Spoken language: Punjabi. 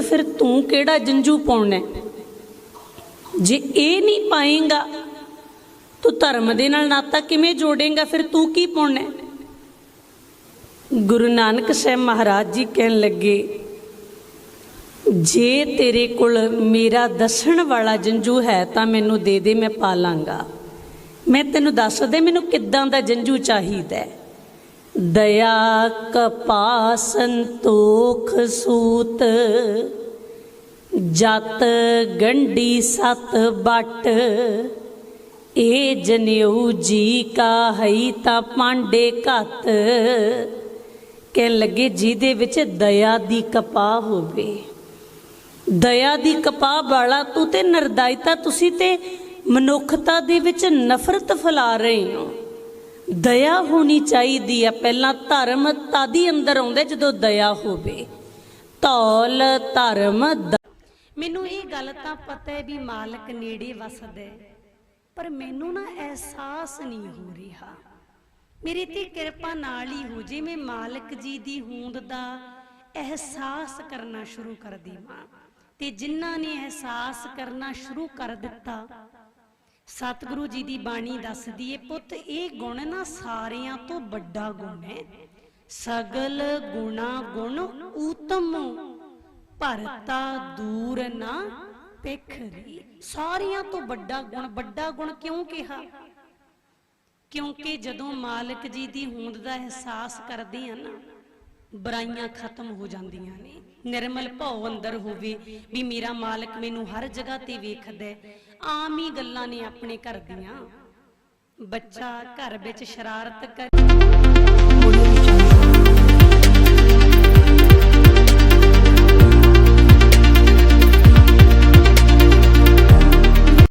ਫਿਰ ਤੂੰ ਕਿਹੜਾ ਜੰਜੂ ਪਾਉਣਾ ਜੇ ਇਹ ਨਹੀਂ ਪਾਏਗਾ, ਤੂੰ ਧਰਮ ਦੇ ਨਾਲ ਨਾਤਾ ਕਿਵੇਂ ਜੋੜੇਗਾ? ਫਿਰ ਤੂੰ ਕੀ ਪਾਉਣਾ ਗੁਰੂ ਨਾਨਕ ਸਾਹਿਬ ਮਹਾਰਾਜ ਜੀ ਕਹਿਣ ਲੱਗੇ, ਜੇ ਤੇਰੇ ਕੋਲ ਮੇਰਾ ਦੱਸਣ ਵਾਲਾ ਜੰਜੂ ਹੈ, ਤਾਂ ਮੈਨੂੰ ਦੇ ਦੇ, ਮੈਂ ਪਾ ਲਾਂਗਾ। ਮੈਂ ਤੈਨੂੰ ਦੱਸ ਦੇ ਮੈਨੂੰ ਕਿੱਦਾਂ ਦਾ ਜੰਜੂ ਚਾਹੀਦਾ ਹੈ? ਦਇਆ ਕਪਾ ਸੰਤੋਖ ਸੂਤ, ਜਤ ਗੰਢੀ ਸਤ ਬਟ ਇਹ ਜਨਿਉ ਜੀ ਕਾ ਹਈ ਤਾਂ ਪਾਂਡੇ ਘਤ, ਕਹਿਣ ਲੱਗੇ ਜਿਹਦੇ ਵਿੱਚ ਦਇਆ ਦੀ ਕਪਾਹ ਹੋਵੇ। ਦਇਆ ਦੀ ਕਪਾਹ ਵਾਲਾ ਤੂੰ ਤੇ ਨਰਦਾਇਤਾ, ਤੁਸੀਂ ਤੇ ਮਨੁੱਖਤਾ ਦੇ ਵਿੱਚ ਨਫ਼ਰਤ ਫੈਲਾ ਰਹੇ ਹੋ। ਦਇਆ ਹੋਣੀ ਚਾਹੀਦੀ ਆ। ਪਹਿਲਾਂ ਧਰਮ ਤਾਦੀ ਅੰਦਰ ਆਉਂਦਾ ਜਦੋਂ ਦਇਆ ਹੋਵੇ। ਧੌਲ, ਧਰਮ ਮੈਨੂੰ ਇਹ ਗੱਲ ਤਾਂ ਪਤਾ ਹੈ ਵੀ ਮਾਲਕ ਨੇੜੇ ਵਸਦਾ ਪਰ ਮੈਨੂੰ ਨਾ ਅਹਿਸਾਸ ਨਹੀਂ ਹੋ ਰਿਹਾ। ਮੇਰੀ ਤੇ ਕਿਰਪਾ ਨਾਲ ਹੀ ਹੋ ਜੇ ਮੈਂ ਮਾਲਕ ਜੀ ਦੀ ਹੋਂਦ ਦਾ ਅਹਿਸਾਸ ਕਰਨਾ ਸ਼ੁਰੂ ਕਰ ਦੇਵਾਂ। ਤੇ ਜਿਨ੍ਹਾਂ ਨੇ ਅਹਿਸਾਸ ਕਰਨਾ ਸ਼ੁਰੂ ਕਰ ਦਿੱਤਾ ਸਤਿਗੁਰੂ ਜੀ ਦੀ ਬਾਣੀ ਦੱਸਦੀ ਏ, ਪੁੱਤ, ਇਹ ਗੁਣ ਨਾ ਸਾਰਿਆਂ ਤੋਂ ਵੱਡਾ ਗੁਣ ਹੈ। ਸਗਲ ਗੁਣਾ ਗੁਣ ਊਤਮ, ਭਰਤਾ ਦੂਰ ਨਾ ਪੇਖਰੀ। ਸਾਰਿਆਂ ਤੋਂ ਵੱਡਾ ਗੁਣ ਵੱਡਾ ਗੁਣ ਕਿਉਂ ਕਿਹਾ? ਕਿਉਂਕਿ ਜਦੋਂ ਮਾਲਕ ਜੀ ਦੀ ਹੋਂਦ ਦਾ ਅਹਿਸਾਸ ਕਰਦੇ ਆ ਨਾ ਬੁਰਾਈਆਂ ਖਤਮ ਹੋ ਜਾਂਦੀਆਂ ਨੇ। ਨਿਰਮਲ ਭਉ ਅੰਦਰ ਹੋਵੇ ਵੀ ਮੇਰਾ ਮਾਲਕ ਮੈਨੂੰ ਹਰ ਜਗ੍ਹਾ ਤੇ ਵੇਖਦਾ ਹੈ। ਆਮ ਹੀ ਗੱਲਾਂ ਨੇ ਆਪਣੇ ਘਰ ਦੀਆਂ। ਬੱਚਾ ਘਰ ਵਿੱਚ ਸ਼ਰਾਰਤ ਕਰ